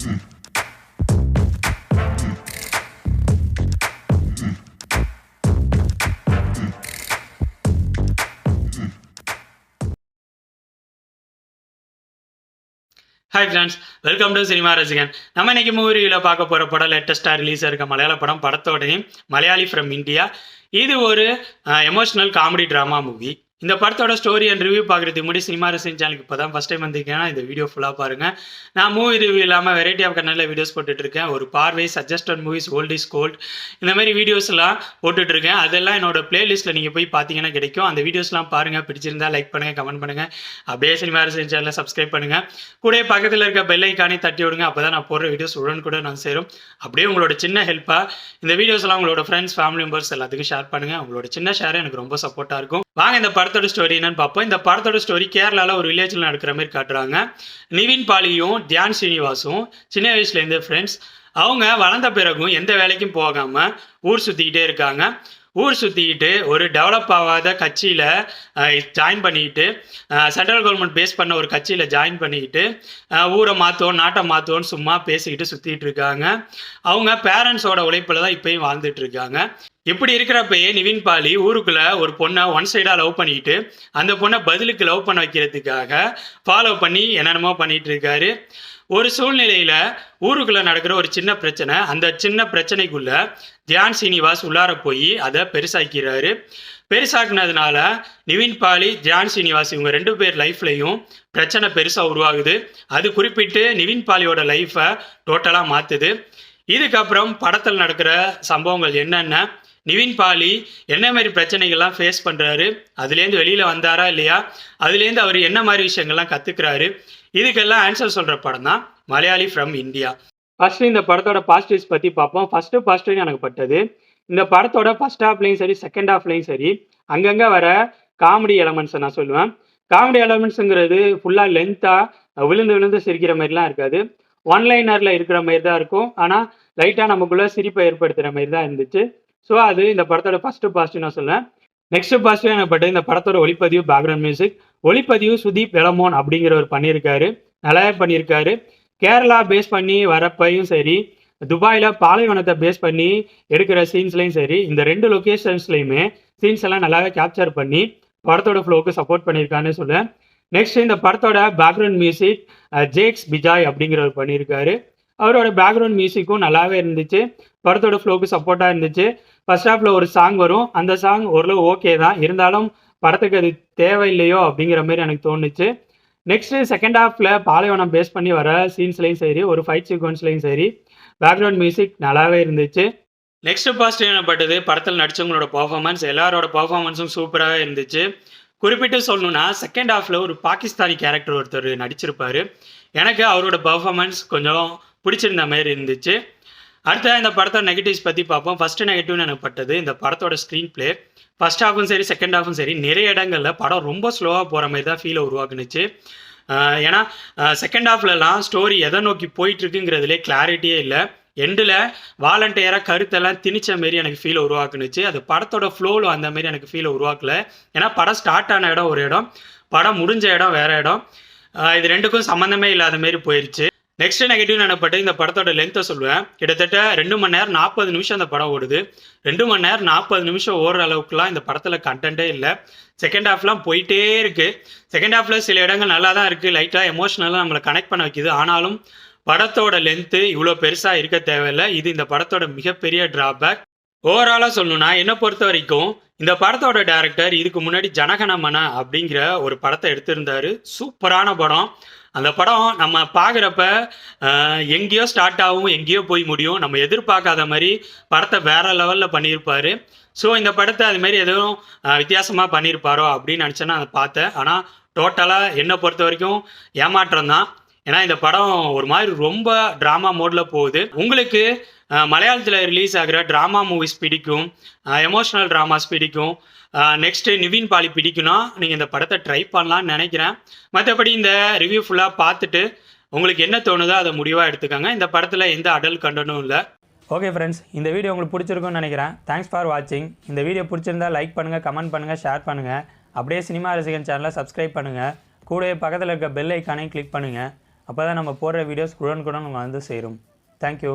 Hi friends welcome to cinema ரசிகன் நம்ம இன்னைக்கு மூவியில் பார்க்க போகிற படம் லேட்டஸ்ட்டாக ரிலீஸ் இருக்க மலையாள படம் படத்தோடையும் மலையாளி ஃப்ரம் இந்தியா இது ஒரு எமோஷ்னல் காமெடி ட்ராமா மூவி இந்த படத்தோட ஸ்டோரி அண்ட் ரிவ்யூ பார்க்குறதுக்கு முன்னாடி சினிமா ரசிகன் சேனலுக்கு இப்போ தான் ஃபஸ்ட் டைம் வந்திருக்கேன்னா இந்த வீடியோ ஃபுல்லாக பாருங்கள் நான் மூவி ரிவ்யூ இல்லாமல் வெரைட்டி ஆஃப் கண்ணலில் வீடியோஸ் போட்டுட்ருக்கேன். ஒரு பார்வை suggested movies old is gold இந்த மாதிரி வீடியோஸ்லாம் போட்டுட்ருக்கேன். அதெல்லாம் என்னோட பிளேலிஸ்ட்டில் நீங்கள் போய் பார்த்தீங்கன்னா கிடைக்கும். அந்த வீடியோஸ்லாம் பாருங்கள் பிடிச்சிருந்தா லைக் பண்ணுங்கள் கமெண்ட் பண்ணுங்கள் அப்படியே சினிமா ரசிகன் சேனலை சப்ஸ்கிரைப் பண்ணுங்கள் கூட பக்கத்தில் இருக்க பெல் ஐக்கானே தட்டி விடுங்க. அப்போ தான் நான் போடுற வீடியோஸ் உடன் கூட நான் சேரும். அப்படியே உங்களோட சின்ன ஹெல்ப்பாக இந்த வீடியோஸ்லாம் உங்களோட ஃப்ரெண்ட்ஸ் ஃபேமிலி மெம்பர்ஸ் எல்லாத்துக்கும் ஷேர் பண்ணுங்கள் உங்களோட சின்ன ஷேர் எனக்கு ரொம்ப சப்போர்ட்டாக இருக்கும். வாங்க இந்த படத்தோட ஸ்டோரி என்னன்னு பார்ப்போம். இந்த படத்தோட ஸ்டோரி கேரளாவில் ஒரு வில்லேஜில் நடக்கிற மாதிரி காட்டுறாங்க. நிவின் பாலியும் தியான் ஸ்ரீனிவாசும் சின்ன வயசுலேருந்து ஃப்ரெண்ட்ஸ் அவங்க வளர்ந்த பிறகும் எந்த வேலைக்கும் போகாமல் ஊர் சுற்றிக்கிட்டே இருக்காங்க. ஊர் சுற்றிக்கிட்டு ஒரு டெவலப் ஆகாத கட்சியில் ஜாயின் பண்ணிக்கிட்டு சென்ட்ரல் கவர்மெண்ட் பேஸ் பண்ண ஒரு கட்சியில் ஜாயின் பண்ணிக்கிட்டு ஊரை மாற்றுவோம் நாட்டை மாற்றுவோன்னு சும்மா பேசிக்கிட்டு சுற்றிட்டு இருக்காங்க. அவங்க பேரண்ட்ஸோட உழைப்பில் தான் இப்போயும் வாழ்ந்துட்டு இருக்காங்க. இப்படி இருக்கிறப்பயே நிவின் பாலி ஊருக்குள்ள ஒரு பொண்ணை ஒன் சைடாக லவ் பண்ணிக்கிட்டு அந்த பொண்ணை பதிலுக்கு லவ் பண்ண வைக்கிறதுக்காக ஃபாலோ பண்ணி என்னென்னமோ பண்ணிட்டு இருக்காரு. ஒரு சூழ்நிலையில ஊருக்குள்ள நடக்கிற ஒரு சின்ன பிரச்சனை அந்த சின்ன பிரச்சனைக்குள்ள தியான் சீனிவாஸ் உள்ளார போய் அதை பெருசாக்கிறாரு. பெருசாக்குனதுனால நிவின் பாலி தியான் சீனிவாஸ் இவங்க ரெண்டு பேர் லைஃப்லையும் பிரச்சனை பெருசாக உருவாகுது. அது குறிப்பிட்டு நிவின் பாலியோட லைஃப்பை டோட்டலாக மாற்றுது இதுக்கப்புறம் படத்தில் நடக்கிற சம்பவங்கள் என்னென்ன நிவின் பாலி என்ன மாதிரி பிரச்சனைகள்லாம் ஃபேஸ் பண்ணுறாரு அதுலேருந்து வெளியில் வந்தாரா இல்லையா? அதுலேருந்து அவர் என்ன மாதிரி விஷயங்கள்லாம் கற்றுக்கிறாரு இதுக்கெல்லாம் ஆன்சர் சொல்கிற படம் தான் மலையாளி ஃப்ரம் இந்தியா ஃபர்ஸ்ட் இந்த படத்தோட பாசிட்டிவ்ஸ் பற்றி பார்ப்போம். ஃபஸ்ட்டு பாசிட்டிவ் எனக்கு பட்டது இந்த படத்தோட ஃபர்ஸ்ட் ஹாஃப்லையும் சரி செகண்ட் ஹாஃப்லையும் சரி அங்கங்கே வர காமெடி எலமெண்ட்ஸை நான் சொல்லுவேன். காமெடி எலமெண்ட்ஸுங்கிறது ஃபுல்லாக லென்த்தாக விழுந்து விழுந்து சிரிக்கிற மாதிரிலாம் இருக்காது. ஒன் லைனரில் இருக்கிற மாதிரி தான் இருக்கும் ஆனால் லைட்டாக நமக்குள்ளே சிரிப்பை ஏற்படுத்துகிற மாதிரி தான் இருந்துச்சு. ஸோ அது இந்த படத்தோட ஃபர்ஸ்ட் பாசிட்டிவ் நான் சொல்லுவேன் நெக்ஸ்ட் பாசிட்டிவ் எனப்பட்ட இந்த படத்தோட ஒளிப்பதிவு பேக்ரவுண்ட் மியூசிக் ஒளிப்பதிவு சுதீப் வெலமோன் அப்படிங்கிறவர் பண்ணியிருக்காரு. நல்லாவே பண்ணியிருக்காரு. கேரளா பேஸ் பண்ணி வரப்பையும் சரி துபாயில் பாலைவனத்தை பேஸ் பண்ணி எடுக்கிற சீன்ஸ்லையும் சரி இந்த ரெண்டு லொக்கேஷன்ஸ்லையுமே சீன்ஸ் எல்லாம் நல்லாவே கேப்சர் பண்ணி படத்தோட ஃப்ளோவுக்கு சப்போர்ட் பண்ணியிருக்கான்னு சொல்லுவேன் நெக்ஸ்ட் இந்த படத்தோட பேக்ரவுண்ட் மியூசிக் ஜேக்ஸ் பிஜாய் அப்படிங்கிறவர் பண்ணியிருக்காரு. அவரோட பேக்ரவுண்ட் மியூசிக்கும் நல்லாவே இருந்துச்சு. படத்தோட ஃப்ளோவுக்கு சப்போர்ட்டாக இருந்துச்சு. ஃபர்ஸ்ட் ஹாஃபில் ஒரு சாங் வரும். அந்த சாங் ஓரளவு ஓகே தான். இருந்தாலும் படத்துக்கு அது தேவையில்லையோ அப்படிங்கிற மாதிரி எனக்கு தோணுச்சு. நெக்ஸ்ட் செகண்ட் ஹாஃபில் பாலைவனம் பேஸ் பண்ணி வர சீன்ஸ்லையும் சரி ஒரு ஃபைட் சீக்வன்ஸ்லையும் சரி பேக்ரவுண்ட் மியூசிக் நல்லாவே இருந்துச்சு. நெக்ஸ்ட் பாசிட்டிவ் எனப்பட்டது படத்தில் நடிச்சவங்களோட பர்ஃபார்மன்ஸ் எல்லாரோட பர்ஃபார்மன்ஸும் சூப்பராகவே இருந்துச்சு. குறிப்பிட்டு சொல்லணும்னா செகண்ட் ஹாஃபில் ஒரு பாகிஸ்தானி கேரக்டர் ஒருத்தர் நடிச்சிருப்பாரு. எனக்கு அவரோட பர்ஃபார்மன்ஸ் கொஞ்சம் பிடிச்சிருந்த மாதிரி இருந்துச்சு. அடுத்ததாக இந்த படத்தோட நெகட்டிவ்ஸ் பற்றி பார்ப்போம். ஃபஸ்ட்டு நெகட்டிவ்னு எனக்கு பட்டது இந்த படத்தோட ஸ்க்ரீன் பிளே ஃபஸ்ட் ஹாஃபும் சரி செகண்ட் ஹாஃபும் சரி நிறைய இடங்களில் படம் ரொம்ப ஸ்லோவாக போகிற மாதிரி தான் ஃபீலை உருவாக்குனுச்சு. ஏன்னா செகண்ட் ஹாஃப்லலாம் ஸ்டோரி எதை நோக்கி போயிட்டுருக்குங்கிறதுலே கிளாரிட்டியே இல்லை. எண்டில் வாலண்டியராக கருத்தெல்லாம் திணிச்ச மாரி எனக்கு ஃபீலை உருவாக்குனுச்சு. அது படத்தோட ஃப்ளோவில் அந்த மாரி எனக்கு ஃபீலை உருவாக்கல. ஏன்னா படம் ஸ்டார்ட் ஆன இடம் ஒரு இடம் படம் முடிஞ்ச இடம் வேறு இடம். இது ரெண்டுக்கும் சம்மந்தமே இல்லாத மாரி போயிடுச்சு நெக்ஸ்ட் நெகட்டிவ் நினைப்பட்டு இந்த படத்தோட லென்த்தை சொல்லுவேன். கிட்டத்தட்ட ரெண்டு மணி நேரம் நாற்பது நிமிஷம் அந்த படம் ஓடுது. ரெண்டு மணி நேரம் நாற்பது நிமிஷம் ஓடுற அளவுக்குலாம் இந்த படத்தில் கண்டென்ட்டே இல்லை. செகண்ட் ஹாஃப்லாம் போயிட்டே இருக்கு. செகண்ட் ஹாஃப்ல சில இடங்கள் நல்லா தான் இருக்குது லைட்டாக எமோஷனலாக நம்மளை கனெக்ட் பண்ண வைக்குது. ஆனாலும் படத்தோட லென்த்து இவ்வளோ பெருசாக இருக்க தேவையில்லை. இது இந்த படத்தோட மிகப்பெரிய டிராபேக் ஓவராலாக சொல்லணும்னா என்னை பொறுத்த வரைக்கும் இந்த படத்தோட டேரக்டர் இதுக்கு முன்னாடி ஜனகணமன அப்படிங்கிற ஒரு படத்தை எடுத்திருந்தாரு. சூப்பரான படம். அந்த படம் நம்ம பார்க்குறப்ப எங்கேயோ ஸ்டார்ட் ஆகும் எங்கேயோ போய் முடியும். நம்ம எதிர்பார்க்காத மாதிரி படத்தை வேற லெவலில் பண்ணியிருப்பார். ஸோ இந்த படத்தை அதுமாரி எதுவும் வித்தியாசமாக பண்ணியிருப்பாரோ அப்படின்னு நினச்சேன்னா நான் அதை பார்த்தேன். ஆனால் டோட்டலாக என்னை பொறுத்த வரைக்கும் ஏமாற்றம் தான். ஏன்னா இந்த படம் ஒரு மாதிரி ரொம்ப ட்ராமா மோடில் போகுது. உங்களுக்கு மலையாளத்தில் ரிலீஸ் ஆகிற ட்ராமா மூவிஸ் பிடிக்கும். எமோஷ்னல் ட்ராமாஸ் பிடிக்கும். நெக்ஸ்ட்டு நிவின் பாலி பிடிக்கும்னா நீங்கள் இந்த படத்தை ட்ரை பண்ணலான்னு நினைக்கிறேன். மற்றபடி இந்த ரிவ்யூ ஃபுல்லாக பார்த்துட்டு உங்களுக்கு என்ன தோணுதோ அதை முடிவாக எடுத்துக்கோங்க. இந்த படத்தில் எந்த அடல் கண்டனும் இல்லை. ஓகே ஃப்ரெண்ட்ஸ் இந்த வீடியோ உங்களுக்கு பிடிச்சிருக்கும்னு நினைக்கிறேன். தேங்க்ஸ் ஃபார் வாட்சிங் இந்த வீடியோ பிடிச்சிருந்தா லைக் பண்ணுங்கள் கமெண்ட் பண்ணுங்கள் ஷேர் பண்ணுங்கள் அப்படியே சினிமா ரசிகன் சேனலை சப்ஸ்கிரைப் பண்ணுங்கள் கூடவே பக்கத்தில் இருக்க பெல் ஐக்கானையும் கிளிக் பண்ணுங்கள் அப்போ தான் நம்ம போடுற வீடியோஸ் குடன் உடனுக்குடன் வந்து சேரும். தேங்க்யூ